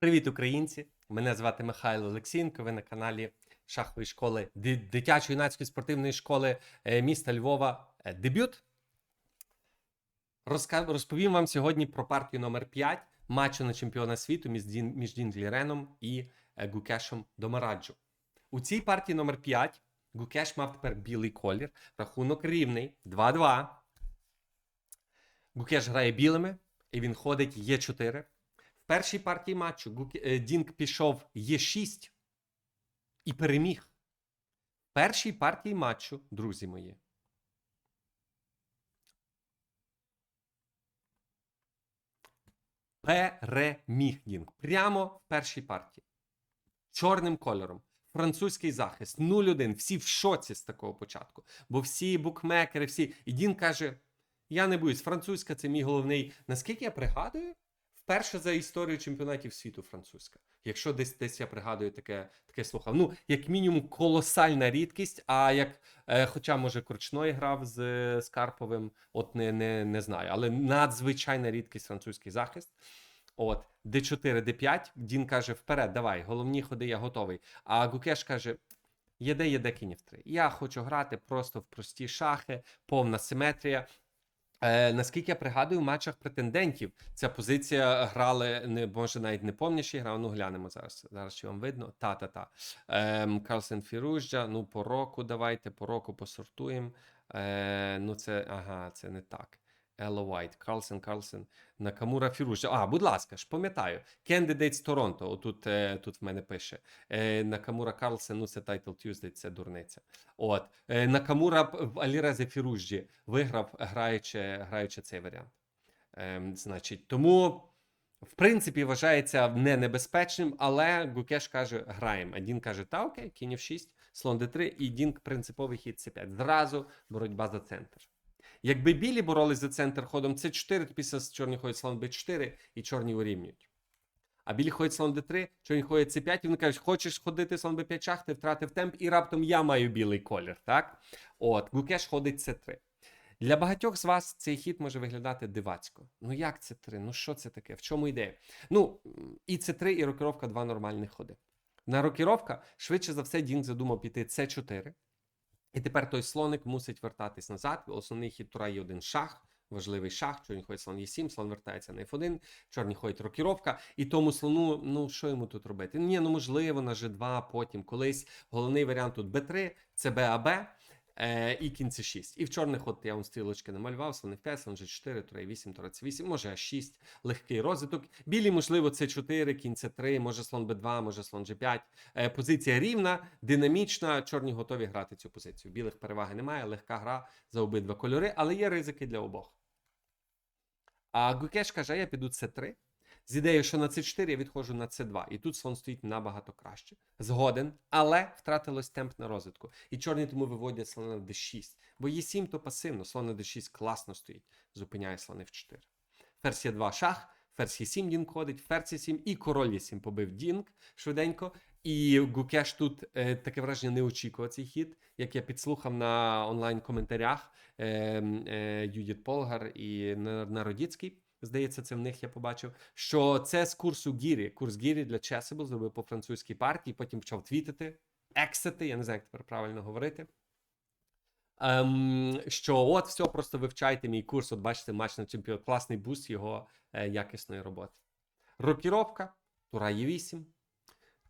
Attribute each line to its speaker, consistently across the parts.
Speaker 1: Привіт, українці! Мене звати Михайло Олексієнко. Ви на каналі шахової школи ди- дитячо-юнацької спортивної школи е, міста Львова. Е, Дебют. Розповім вам сьогодні про партію номер 5 матчу на чемпіона світу між, Дін, між Дінглі Реном і е, Гукешем Домараджо. У цій партії номер 5 Гукеш мав тепер білий колір. Рахунок рівний 2-2. Гукеш грає білими, і він ходить Е4. Першій партії матчу е, Дінк пішов Е6 і переміг. Першій партії матчу, друзі мої. Переміг Дінк. Прямо в першій партії. Чорним кольором. Французький захист 0-1. Всі в шоці з такого початку. Бо всі букмекери, всі. І Дін каже: Я не боюсь, французька це мій головний. Наскільки я пригадую, вперше за історію чемпіонатів світу французька. Якщо десь десь я пригадую таке, таке слухав. Ну, як мінімум, колосальна рідкість. А як, е, хоча, може, Корчной грав з, з Карповим, от не, не, не знаю, але надзвичайна рідкість французький захист. От, Д4, Д5, Дін каже: вперед, давай, головні ходи, я готовий. А Гукеш каже: єде, єде кінь в 3. Я хочу грати просто в прості шахи, повна симетрія. Е, наскільки я пригадую, в матчах претендентів ця позиція грали, не може навіть не повніші грав. Ну глянемо зараз. Зараз чи вам видно? Та-та-та. е, Карлсен Фіружджа. Ну, по року давайте, по року посортуємо. Е, ну, це ага, це не так. Елла Уайт, Карлсен, Карлсен, Накамура Фіружджа. А, будь ласка, ж пам'ятаю. Candidates Торонто. Отут е, тут в мене пише. Е, Накамура Карлсен, ну це Title Tuesday, це дурниця. От. Е, Накамура Алірезе Фіружджі виграв, граючи, граючи цей варіант. Ем, значить, тому, в принципі, вважається не небезпечним, але Гукеш каже, граємо. А Дін каже, та окей, кінь в 6, слон d3, і Дінк принциповий хід c5. Зразу боротьба за центр. Якби білі боролись за центр ходом c4, то після чорні ходять слон b4 і чорні урівнюють. А білі ходять слон d3, чорні ходять c5, і вони кажуть, хочеш ходити слон b5 шах, ти втратив темп, і раптом я маю білий колір. Так? От, Гукеш ходить c3. Для багатьох з вас цей хід може виглядати дивацько. Ну як це 3? Ну що це таке? В чому ідея? Ну, і це 3 і рокіровка два нормальних ходи. На рокіровка, швидше за все, Дінк задумав піти С4. І тепер той слоник мусить вертатись назад. Основний хід тура є один шах, важливий шах. Чорні ходить слон Е7, слон вертається на F1, чорні ходять рокіровка. І тому слону, ну що йому тут робити? Ні, ну можливо, на G2, потім колись. Головний варіант тут B3, це БАБ. Е, і кінці 6. І в чорних, от я вам стрілочки намалював, слон F5, слон G4, тура 8, тура C8, може А6, легкий розвиток. Білі, можливо, C4, кінь C3, може слон B2, може слон G5. Е, позиція рівна, динамічна. Чорні готові грати цю позицію. Білих переваги немає, легка гра за обидва кольори, але є ризики для обох. А Гукеш каже, я піду С3. З ідеєю, що на С4 я відходжу на С2. І тут слон стоїть набагато краще. Згоден, але втратилось темп на розвитку. І чорні тому виводять слона на d6. Бо Е7 то пасивно, слон на d6 класно стоїть. Зупиняє слон в 4. Ферзь Е2 шах, ферзь Е7 Дінк ходить, ферзь Е7 і король Е7 побив Дінк швиденько. І Гукеш тут е, таке враження не очікував цей хід, як я підслухав на онлайн-коментарях е, е, Юдіт Полгар і Нар- Народіцький. Здається, це в них я побачив, що це з курсу Гірі. Курс Гірі для Chessable зробив по французькій партії, потім почав твітити, ексити, я не знаю, як тепер правильно говорити. Ем, що от все, просто вивчайте мій курс. От бачите, матч на чемпіон. Класний буст його е, якісної роботи. Рокіровка, Тура є 8.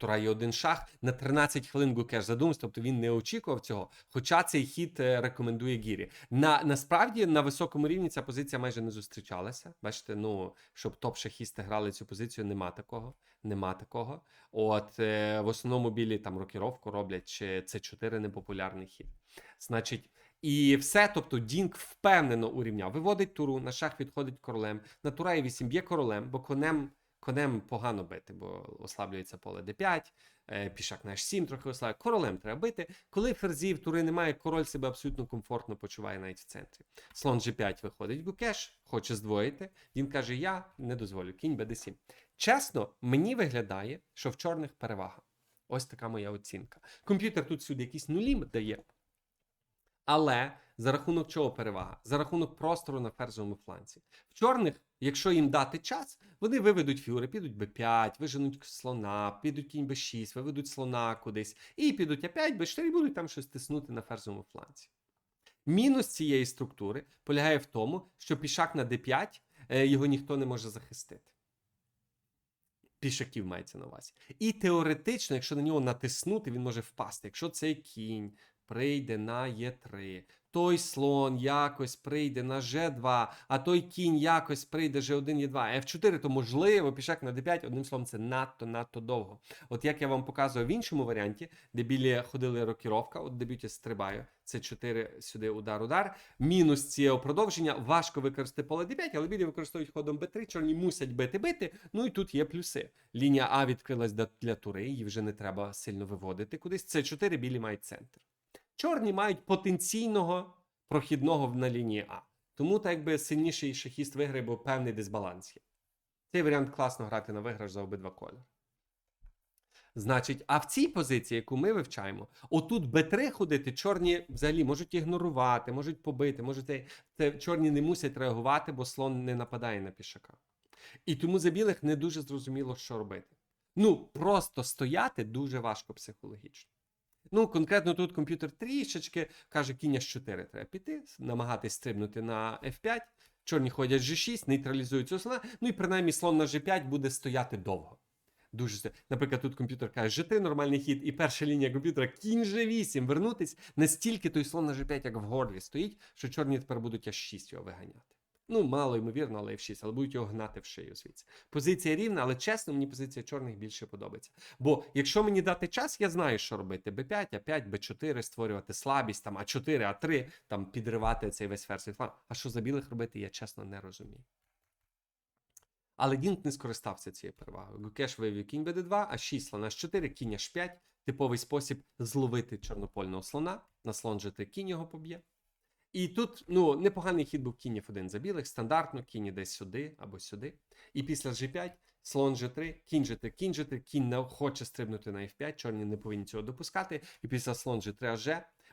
Speaker 1: Тура є один шах. На 13 хвилин Гукеш задумався, тобто він не очікував цього. Хоча цей хід е, рекомендує Гірі. На, насправді на високому рівні ця позиція майже не зустрічалася. Бачите, ну щоб топ-шахісти грали цю позицію, нема такого. Нема такого. От е, в основному білі там рокіровку роблять, чи це 4 непопулярний хід. Значить, і все, тобто Дінк впевнено урівняв. Виводить туру, на шах відходить королем. На тура і 8 б'є королем, бо конем, конем погано бити, бо ослаблюється поле d5, е, пішак на h7 трохи ослаблює. Королем треба бити. Коли ферзів тури немає, король себе абсолютно комфортно почуває навіть в центрі. Слон g5 виходить Гукеш, хоче здвоїти. Він каже: Я не дозволю, кінь bd7. Чесно, мені виглядає, що в чорних перевага. Ось така моя оцінка. Комп'ютер тут сюди якісь нулі дає. Але за рахунок чого перевага? За рахунок простору на ферзовому фланці. В чорних Якщо їм дати час, вони виведуть фігури, підуть Б5, виженуть слона, підуть кінь Б6, виведуть слона кудись, і підуть А5, Б4 і будуть там щось тиснути на ферзовому фланці. Мінус цієї структури полягає в тому, що пішак на d5 е, його ніхто не може захистити. Пішаків мається на увазі. І теоретично, якщо на нього натиснути, він може впасти. Якщо цей кінь прийде на Е3, той слон якось прийде на Ж2, а той кінь якось прийде Ж1, Е2, F4, то можливо, пішак на d5, одним словом, це надто надто довго. От як я вам показував в іншому варіанті, де білі ходили рокіровка, от дебюті стрибаю, це 4 сюди удар, удар. Мінус цього продовження важко використати поле d5, але білі використовують ходом b3, чорні мусять бити бити. Ну і тут є плюси. Лінія А відкрилась для тури, її вже не треба сильно виводити кудись. Це 4 білі мають центр. Чорні мають потенційного прохідного на лінії А. Тому так якби сильніший шахіст виграє, бо певний дисбаланс є. Цей варіант класно грати на виграш за обидва кольори. Значить, а в цій позиції, яку ми вивчаємо, отут Б3 ходити, чорні взагалі можуть ігнорувати, можуть побити, можуть це, чорні не мусять реагувати, бо слон не нападає на пішака. І тому за білих не дуже зрозуміло, що робити. Ну, просто стояти дуже важко психологічно. Ну, конкретно тут комп'ютер трішечки каже, кінь з 4 треба піти, намагатись стрибнути на F5. Чорні ходять G6, нейтралізують цього слона. Ну і принаймні слон на G5 буде стояти довго. Дуже Наприклад, тут комп'ютер каже, G3 нормальний хід, і перша лінія комп'ютера кінь G8, вернутись настільки той слон на G5, як в горлі стоїть, що чорні тепер будуть аж 6 його виганяти. Ну, мало ймовірно, але F6, але будуть його гнати в шию звідси. Позиція рівна, але чесно, мені позиція чорних більше подобається. Бо якщо мені дати час, я знаю, що робити. Б5, А5, Б4, створювати слабість, там А4, А3, там підривати цей весь ферзь. фланг. А що за білих робити, я чесно не розумію. Але Дінк не скористався цією перевагою. Гукеш вивів кінь БД2, А6, слон H4, кінь H5. Типовий спосіб зловити чорнопольного слона. На слон G3 кінь його поб'є. І тут ну, непоганий хід був кінь F1 за білих, стандартно, кінь десь сюди або сюди. І після G5, слон G3, кінь G3, кінь G3, кінь не хоче стрибнути на F5, чорні не повинні цього допускати. І після слон G3 АЖ.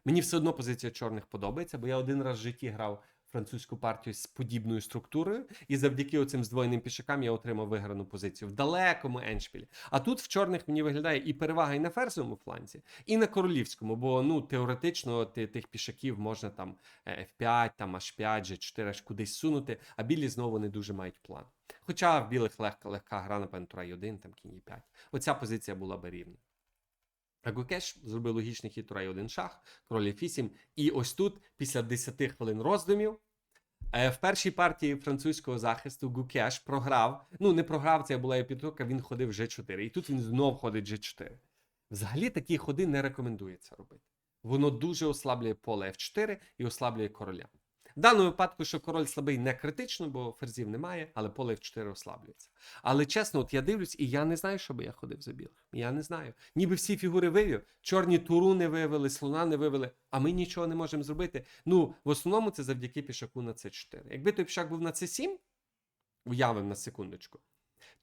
Speaker 1: Мені все одно позиція чорних подобається, бо я один раз в житті грав французьку партію з подібною структурою, і завдяки оцим здвоєним пішакам я отримав виграну позицію в далекому еншпілі. А тут в чорних мені виглядає і перевага і на ферзовому фланці, і на королівському, бо ну теоретично ти, тих пішаків можна там е, F5, там H5, G4 аж кудись сунути, а білі знову не дуже мають план. Хоча в білих легка, легка гра, напевно, Тура 1, там кінь 5. Оця позиція була би рівна. А Гукеш зробив логічний хід Тура 1 шах, король F8. І ось тут, після 10 хвилин роздумів, е, в першій партії французького захисту Гукеш програв. Ну, не програв, це була епітурка, він ходив G4. І тут він знов ходить G4. Взагалі такі ходи не рекомендується робити. Воно дуже ослаблює поле F4 і ослаблює короля. В даному випадку, що король слабий не критично, бо ферзів немає, але поле F4 ослаблюється. Але чесно, от я дивлюсь, і я не знаю, що би я ходив за білих. Я не знаю. Ніби всі фігури вивів, чорні туру не вивели, слона не вивели, а ми нічого не можемо зробити. Ну, в основному це завдяки пішаку на С4. Якби той пішак був на С7, уявив на секундочку,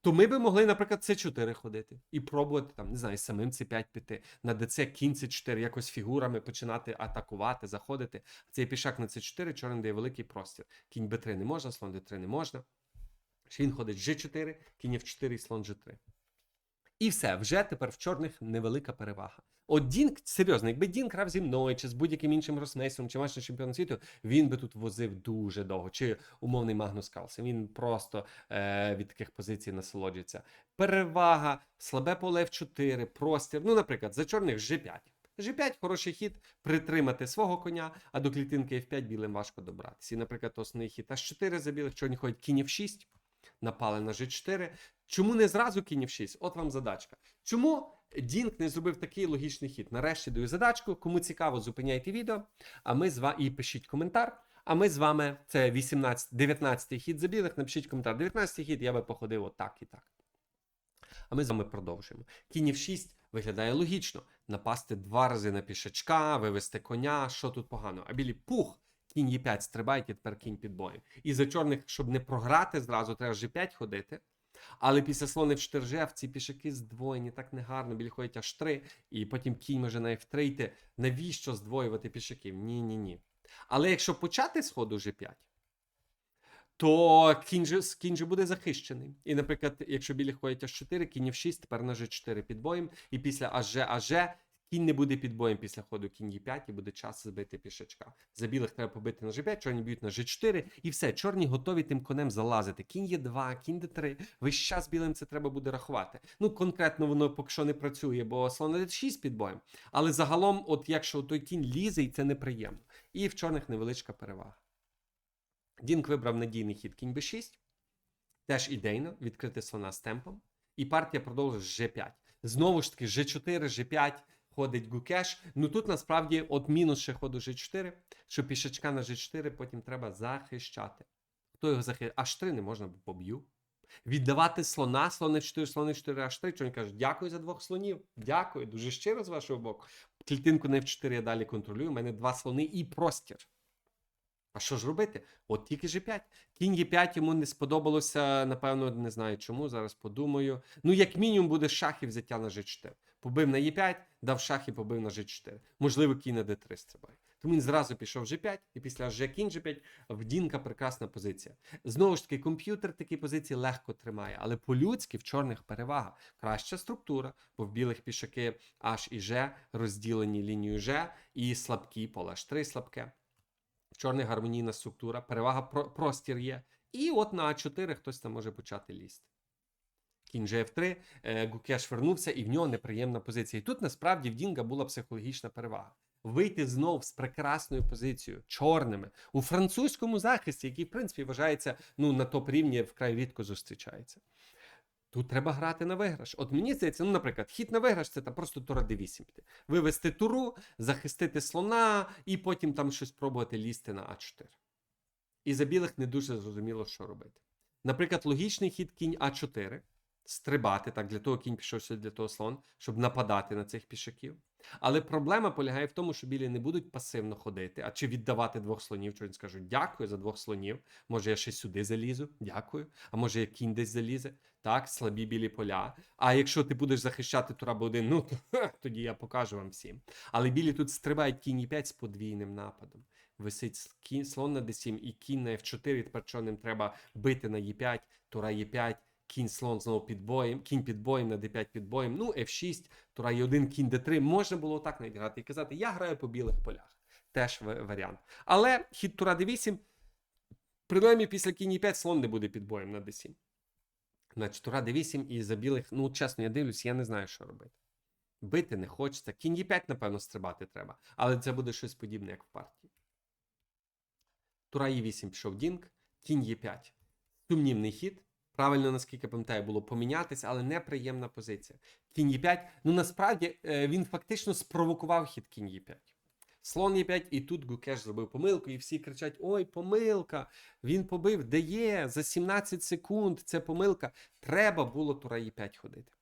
Speaker 1: то ми би могли, наприклад, С4 ходити і пробувати там, не знаю, самим С5 піти, на ДЦ кінь С4, якось фігурами починати атакувати, заходити. Цей пішак на С4 чорний дає великий простір. Кінь Б3 не можна, слон Д3 не можна. Він ходить G4, кінь F4 і слон G3. І все, вже тепер в чорних невелика перевага. От Дінк, серйозно, якби Дінк грав зі мною, чи з будь-яким іншим росмейстером, чи матчем чемпіоном світу, він би тут возив дуже довго. Чи умовний Магнус Карлсен. Він просто е, від таких позицій насолоджується. Перевага, слабе поле F4, простір. Ну, наприклад, за чорних G5. G5 хороший хід притримати свого коня, а до клітинки F5 білим важко добратися. І, наприклад, основний хід H4 за білих, чорні ходять кінь F6, напали на G4. Чому не зразу кінь F6? От вам задачка. Чому Дінк не зробив такий логічний хід? Нарешті даю задачку. Кому цікаво, зупиняйте відео, а ми з вами і пишіть коментар. А ми з вами, це 18, 19 хід за білих, напишіть коментар. 19-й хід я би походив отак і так. А ми з вами продовжуємо. Кінь F6 виглядає логічно. Напасти два рази на пішачка, вивести коня, що тут погано. А білі пух, кінь Е5 стрибайте, тепер кінь під боєм. І за чорних, щоб не програти зразу, треба G5 ходити. Але після слони в 4G ці пішаки здвоєні, так негарно, білі ходять аж 3, і потім кінь може на F3 йти. Навіщо здвоювати пішаків? Ні, ні, ні. Але якщо почати з ходу G5, то кінь же, кінь же буде захищений. І, наприклад, якщо білі ходять аж 4, кінь в 6, тепер на G4 під боєм, і після АЖ АЖ кінь не буде під боєм після ходу кінь Е5 і буде час збити пішачка. За білих треба побити на G5, чорні б'ють на G4, і все, чорні готові тим конем залазити. Кінь Е2, кінь Д3. Весь час білим це треба буде рахувати. Ну, конкретно воно поки що не працює, бо слон на D6 під боєм. Але загалом, от якщо той кінь лізе, і це неприємно. І в чорних невеличка перевага. Дінк вибрав надійний хід кінь b6. Теж ідейно відкрити слона з темпом. І партія продовжує G5. Знову ж таки, G4, G5 ходить гукеш. Ну тут насправді от мінус ще ходу G4, що пішачка на G4 потім треба захищати. Хто його захищає? H3 не можна, бо поб'ю. Віддавати слона, слони 4, слони 4, H3. Чого він каже, дякую за двох слонів. Дякую, дуже щиро з вашого боку. Клітинку на F4 я далі контролюю. У мене два слони і простір. А що ж робити? От тільки G5. Кінь Е5 йому не сподобалося, напевно, не знаю чому. Зараз подумаю. Ну, як мінімум, буде шах і взяття на G4. Побив на Е5, дав шах і побив на G4. Можливо, кінь на D3 стрибає. Тому він зразу пішов G5, і після G кінь G5 в Дінка прекрасна позиція. Знову ж таки, комп'ютер такі позиції легко тримає, але по-людськи в чорних перевага. Краща структура, бо в білих пішаки H і G розділені лінією G, і слабкі поле H3 слабке. В чорних гармонійна структура, перевага про- простір є. І от на А4 хтось там може почати лізти. Кінь GF3, е, Гукеш вернувся, і в нього неприємна позиція. І тут насправді в Дінга була психологічна перевага. Вийти знов з прекрасною позицією, чорними, у французькому захисті, який, в принципі, вважається ну, на топ рівні вкрай рідко зустрічається. Тут треба грати на виграш. От мені здається, ну, наприклад, хід на виграш це там просто тура d8 піти. Вивести туру, захистити слона і потім там щось пробувати лізти на А4. І за білих не дуже зрозуміло, що робити. Наприклад, логічний хід кінь А4. Стрибати, так, для того кінь пішов для того слон, щоб нападати на цих пішаків. Але проблема полягає в тому, що білі не будуть пасивно ходити, а чи віддавати двох слонів, що він скаже, дякую за двох слонів. Може, я ще сюди залізу, дякую. А може, я кінь десь залізе. Так, слабі білі поля. А якщо ти будеш захищати тура Б1, ну то, тоді я покажу вам всім. Але білі тут стрибають кінь і5 з подвійним нападом. Висить кінь, слон на d7 і кінь на f4. Тепер чорним треба бити на e5, тура e5, кінь слон знову під боєм, кінь під боєм на d5 під боєм. Ну, f6, тура e1, кінь d3. Можна було так навіть грати і казати, я граю по білих полях. Теж варіант. Але хід тура d8, принаймні після кінь e5 слон не буде під боєм на d7. Значить, тура d8 і за білих, ну чесно, я дивлюсь, я не знаю, що робити. Бити не хочеться. Кінь e5, напевно, стрибати треба, але це буде щось подібне, як в партії. Тура e8 пішов Дінк, кінь e5. Сумнівний хід. Правильно, наскільки пам'ятаю, було помінятися, але неприємна позиція. Кінь Е5. Ну насправді е, він фактично спровокував хід кінь Е5. Слон Е5, і тут Гукеш зробив помилку, і всі кричать: Ой, помилка! Він побив, де є за 17 секунд. Це помилка. Треба було тура Е5 ходити.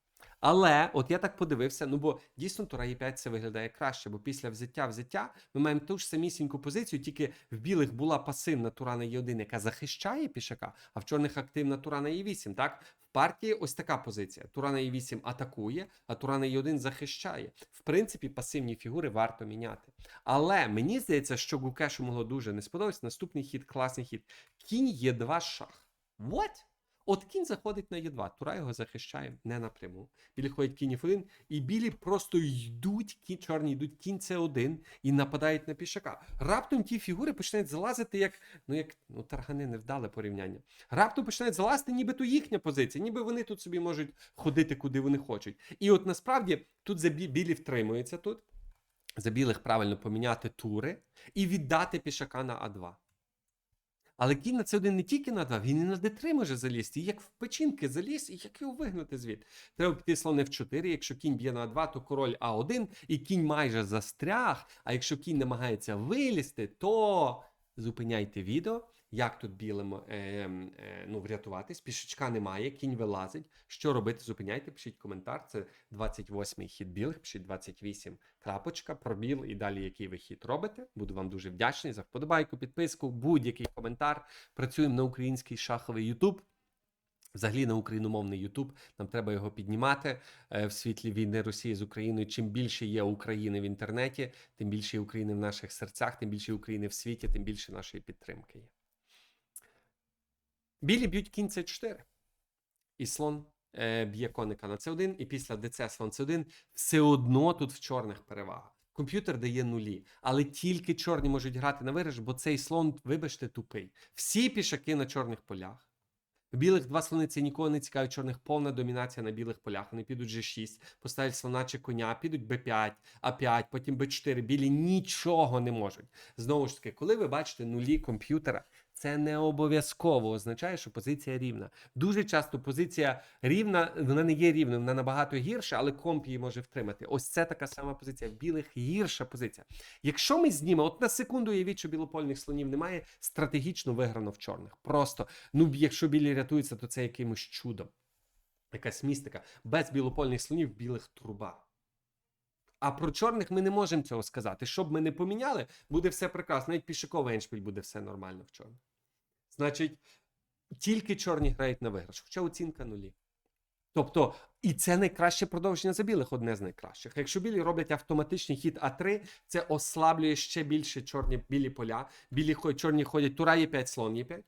Speaker 1: Але от я так подивився, ну бо дійсно тура e5 це виглядає краще, бо після взяття взяття ми маємо ту ж самісіньку позицію, тільки в білих була пасивна тура на e1, яка захищає пішака, а в чорних активна тура на e8. Так, в партії ось така позиція: тура на e8 атакує, а тура на e1 захищає. В принципі, пасивні фігури варто міняти. Але мені здається, що Гукешу могло дуже не сподобатися. Наступний хід, класний хід. Кінь Е2 шах. What? От кінь заходить на Е2, Тура його захищає не напряму. Білі ходять кінь F1, і білі просто йдуть, кінь, чорні йдуть кінь С1 і нападають на пішака. Раптом ті фігури починають залазити, як ну як ну таргани невдале порівняння. Раптом починають залазити, ніби то їхня позиція, ніби вони тут собі можуть ходити куди вони хочуть. І от насправді тут за білі втримуються тут. За білих правильно поміняти тури і віддати пішака на А2. Але кінь на це один не тільки на два, він і на d3 може залізти. І як в печінки заліз, і як його вигнати звідти. Треба піти слон f4, якщо кінь б'є на 2, то король А1, і кінь майже застряг. А якщо кінь намагається вилізти, то зупиняйте відео, як тут білим е, е, ну, врятуватись. Пішечка немає, кінь вилазить. Що робити? Зупиняйте, пишіть коментар. Це 28-й хід білих, пишіть 28 крапочка, пробіл і далі який ви хід робите. Буду вам дуже вдячний за вподобайку, підписку, будь-який коментар. Працюємо на український шаховий YouTube. Взагалі на україномовний YouTube, нам треба його піднімати е, в світлі війни Росії з Україною. Чим більше є України в інтернеті, тим більше є України в наших серцях, тим більше України в світі, тим більше нашої підтримки є. Білі б'ють кінь С4. І слон е, б'є коника на С1, і після ДЦ слон С1 все одно тут в чорних перевага. Комп'ютер дає нулі, але тільки чорні можуть грати на виграш, бо цей слон, вибачте, тупий. Всі пішаки на чорних полях. В білих два слони це нікого не цікавить, чорних повна домінація на білих полях. Вони підуть G6, поставлять слона чи коня, підуть B5, А5, потім B4. Білі нічого не можуть. Знову ж таки, коли ви бачите нулі комп'ютера, це не обов'язково означає, що позиція рівна. Дуже часто позиція рівна, вона не є рівною, вона набагато гірша, але комп її може втримати. Ось це така сама позиція. В білих гірша позиція. Якщо ми знімемо, от на секунду уявіть, що білопольних слонів немає, стратегічно виграно в чорних. Просто ну, якщо білі рятуються, то це якимось чудом. Якась містика. Без білопольних слонів білих труба. А про чорних ми не можемо цього сказати. Щоб ми не поміняли, буде все прекрасно. Навіть пішаковий еншпіль буде все нормально в чорних. Значить, тільки чорні грають на виграш, хоча оцінка нулі. Тобто, і це найкраще продовження за білих, одне з найкращих. Якщо білі роблять автоматичний хід А3, це ослаблює ще більше чорні білі поля. Білі чорні ходять, тура є 5, слон є 5.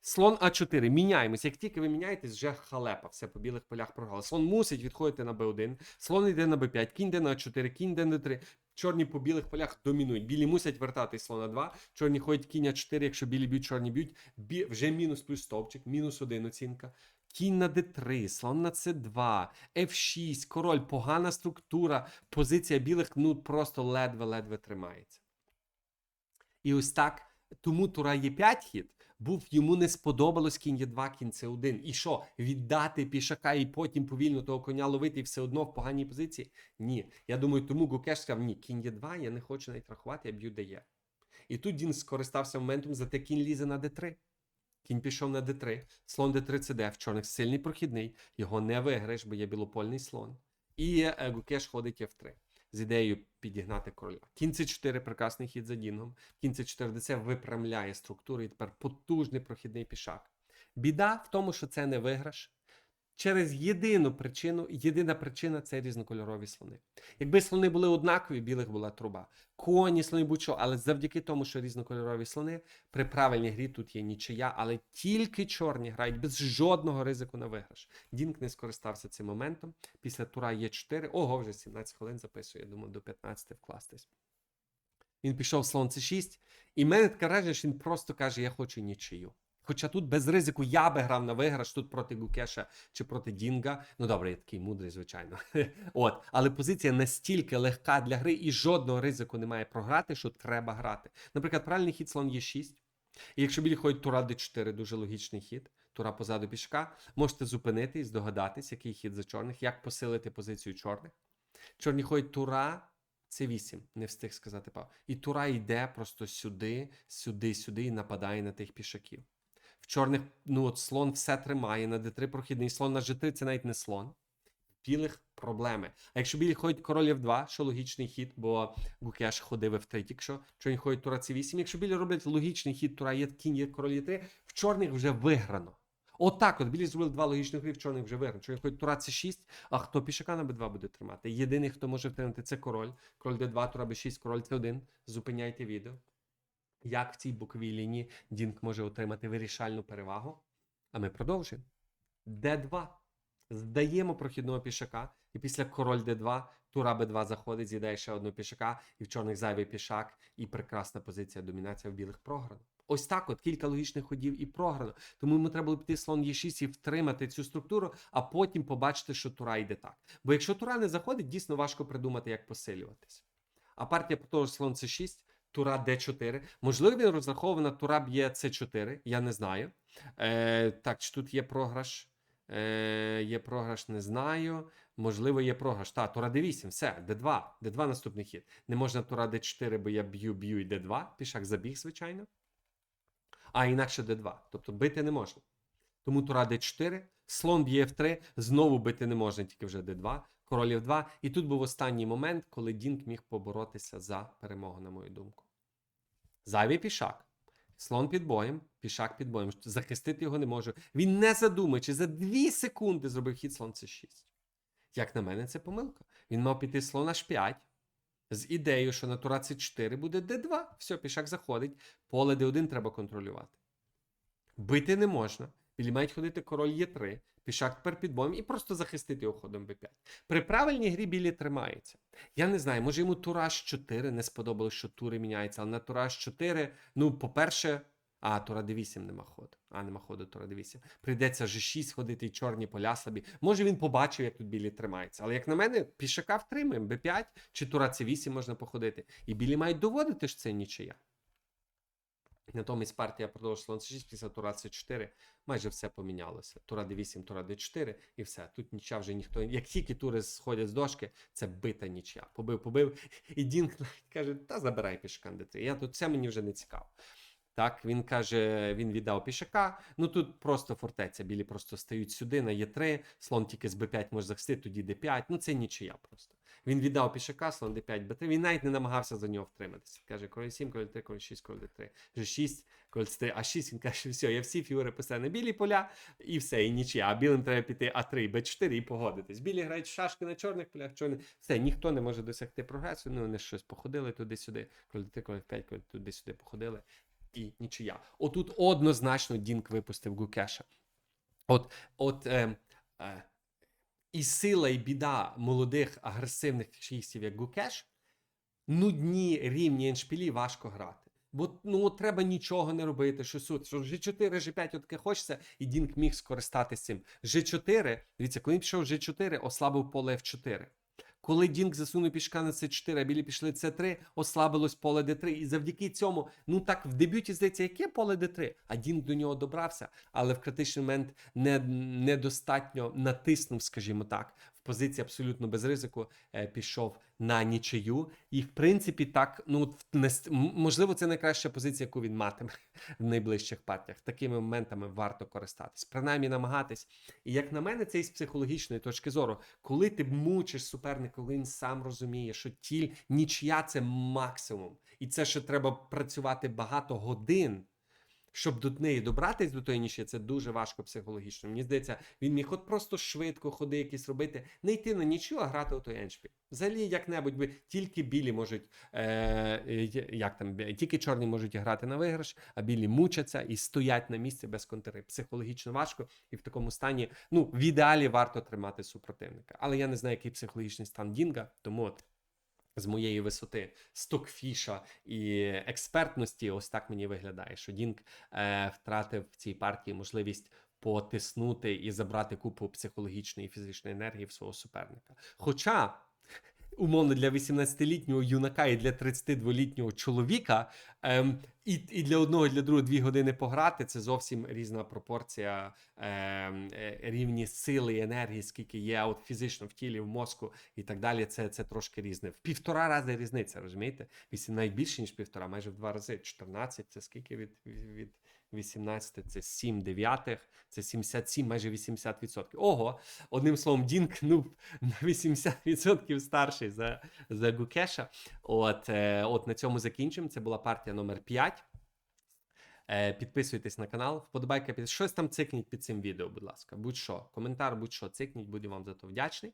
Speaker 1: Слон А4. Міняємось. Як тільки ви міняєтесь, вже халепа. Все по білих полях програли. Слон мусить відходити на Б1. Слон йде на Б5, кінь йде на А4, кінь йде на 3. Чорні по білих полях домінують. Білі мусять вертати слона 2. Чорні ходять кінь А4, якщо білі б'ють, чорні б'ють. Бі... Вже мінус плюс стовпчик, мінус 1 оцінка. Кінь на d3, слон на c2, f6, король, погана структура, позиція білих ну просто ледве-ледве тримається. І ось так, тому тура є 5 хід, був йому не сподобалось кінь є 2 кінь це 1 І що, віддати пішака і потім повільно того коня ловити і все одно в поганій позиції? Ні. Я думаю, тому Гукеш сказав, ні, кінь є 2 я не хочу навіть рахувати, я б'ю дає. І тут він скористався моментом, зате кінь лізе на d3. Кінь пішов на d3, слон d3 це де в чорних сильний прохідний, його не виграєш, бо є білопольний слон. І е, Гукеш ходить f3 з ідеєю підігнати короля. Кінь c4 прекрасний хід за Дінгом. Кінь c4 ДЦ виправляє структуру і тепер потужний прохідний пішак. Біда в тому, що це не виграш. Через єдину причину, єдина причина це різнокольорові слони. Якби слони були однакові, білих була труба. Коні, слони будь-що, але завдяки тому, що різнокольорові слони, при правильній грі тут є нічия, але тільки чорні грають без жодного ризику на виграш. Дінк не скористався цим моментом. Після тура є 4. Ого, вже 17 хвилин записує. Я думаю, до 15 вкластись. Він пішов слон c6, і мене таке враження, що він просто каже: Я хочу нічию. Хоча тут без ризику я би грав на виграш тут проти Гукеша чи проти Дінга. Ну добре, я такий мудрий, звичайно. От, але позиція настільки легка для гри і жодного ризику немає програти, що треба грати. Наприклад, правильний хід слон є 6. І якщо білі ходять тура d4, дуже логічний хід. Тура позаду пішка, можете зупинити і здогадатись, який хід за чорних, як посилити позицію чорних. Чорні ходять тура. Це 8, не встиг сказати пав. І Тура йде просто сюди, сюди, сюди і нападає на тих пішаків. Чорних, ну от слон все тримає, на d3 прохідний слон на g3 це навіть не слон. Білих проблеми. А якщо білі ходять король f2, що логічний хід, бо Гукеш ходив f3 тільки що, чорні ходять тура c8. Якщо білі роблять логічний хід, тура є кінь, є король e3, в чорних вже виграно. Отак, от білі зробили два логічних гри, в чорних вже виграно. Чорні ходять тура c6, а хто пішака на b2 буде тримати? Єдиний, хто може втримати, це король. Король d2, тура b6, король c1. Зупиняйте відео як в цій боковій лінії Дінк може отримати вирішальну перевагу. А ми продовжуємо. Д2. Здаємо прохідного пішака, і після король Д2, тура Б2 заходить, з'їдає ще одного пішака, і в чорних зайвий пішак, і прекрасна позиція домінація в білих програно. Ось так от кілька логічних ходів і програно. Тому йому треба було піти слон Е6 і втримати цю структуру, а потім побачити, що тура йде так. Бо якщо тура не заходить, дійсно важко придумати, як посилюватись. А партія по того слон С6. Тура Д4. Можливо, він розрахований на Тура б'є С4, я не знаю. Е, Так, чи тут є програш? Е, Є програш, не знаю. Можливо, є програш. Та, Тура Д8, все, Д2. Д2 наступний хід. Не можна Тура Д4, бо я б'ю, б'ю і Д2. Пішак забіг, звичайно. А інакше Д2. Тобто бити не можна. Тому Тура Д4, слон б'є F3, знову бити не можна, тільки вже Д2. Король F2. І тут був останній момент, коли Дінк міг поборотися за перемогу, на мою думку. Зайвий пішак. Слон під боєм, пішак під боєм. Захистити його не можу. Він не задумуючи, за 2 секунди зробив хід слон c6. Як на мене, це помилка. Він мав піти слон h5 з ідеєю, що на тура c4 буде d2. Все, пішак заходить. Поле d1 треба контролювати. Бити не можна. Білі мають ходити король Є3, пішак тепер під боєм і просто захистити його ходом Б5. При правильній грі білі тримаються. Я не знаю, може йому Тураж 4 не сподобалось, що тури міняються, але на Тураж 4, ну, по-перше, а, Тура D8 нема ходу. А, нема ходу Тура D8. Прийдеться G6 ходити і чорні поля собі. Може він побачив, як тут білі тримаються. Але як на мене, пішака втримуємо, Б5 чи Тура C8 можна походити. І білі мають доводити, що це нічия. Натомість партія продовжила слон C6 після Тура C4. Майже все помінялося. Тура D8, Тура D4 і все. Тут нічия вже ніхто. Як тільки тури сходять з дошки, це бита нічия. Побив, побив. І Дінк каже: та забирай пішака на D3. Я тут це мені вже не цікаво. Так, він каже, він віддав пішака. Ну тут просто фортеця. Білі просто стають сюди на Е3, слон тільки з Б5 може захистити, тоді Д5. Ну це нічия просто. Він віддав пішака, слон Д5, Б3. Він навіть не намагався за нього втриматися. Каже, король 7, король 3, король 6, король Д3, G6, король 3, А6. Він каже, все, я всі фігури писаю на білі поля, і все, і нічия. А білим треба піти А3, Б4 і погодитись. Білі грають в шашки на чорних полях, чорні. Все, ніхто не може досягти прогресу. Ну, вони щось походили туди-сюди, король 3, король 5, король туди-сюди походили і нічия. Отут однозначно Дінк випустив Гукеша. От, от е, е, і сила, і біда молодих агресивних фішистів, як Гукеш, нудні рівні еншпілі важко грати. Бо ну, треба нічого не робити. Що суд, що G4, G5 от таке хочеться, і Дінк міг скористатися цим. G4, дивіться, коли він пішов G4, ослабив поле F4. Коли Дінк засунув пішка на С4, а білі пішли С3, ослабилось поле Д3. І завдяки цьому, ну так, в дебюті здається, яке поле Д3? А Дінк до нього добрався, але в критичний момент не, недостатньо натиснув, скажімо так, в позиції абсолютно без ризику е, пішов на нічию. І в принципі, так, ну можливо, це найкраща позиція, яку він матиме в найближчих партіях. Такими моментами варто користатись, принаймні намагатись. І як на мене, це із психологічної точки зору, коли ти мучиш суперника, коли він сам розуміє, що тіль нічия це максимум, і це ще треба працювати багато годин. Щоб до неї добратись до тої ніші, це дуже важко психологічно. Мені здається, він міг от просто швидко ходи якісь робити, не йти на нічого, а грати у той еншпіль. Взагалі, як-небудь би тільки білі можуть, е, е, як там, тільки чорні можуть грати на виграш, а білі мучаться і стоять на місці без контри. Психологічно важко, і в такому стані, ну, в ідеалі варто тримати супротивника. Але я не знаю, який психологічний стан Дінга, тому от з моєї висоти стокфіша і експертності, ось так мені виглядає, що Дінк е, втратив в цій партії можливість потиснути і забрати купу психологічної і фізичної енергії в свого суперника. Хоча. Умовно для 18-літнього юнака і для 32-літнього чоловіка, ем, і, і для одного, і для другого дві години пограти це зовсім різна пропорція ем, е, рівні сили і енергії, скільки є от фізично в тілі, в мозку і так далі. Це, це трошки різне. В півтора рази різниця, розумієте? Вісім навіть більше, ніж півтора, майже в два рази. 14 це скільки від, від, від 18, це 7 дев'ятих, це 77, майже 80%. Ого, одним словом, Дінк ну, на 80% старший за, за Гукеша. От, е, от на цьому закінчимо. Це була партія номер 5. Е, підписуйтесь на канал, вподобайка під щось там цикніть під цим відео, будь ласка. Будь-що, коментар, будь-що цикніть, буду вам за то вдячний.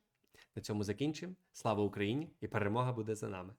Speaker 1: На цьому закінчимо. Слава Україні! І перемога буде за нами.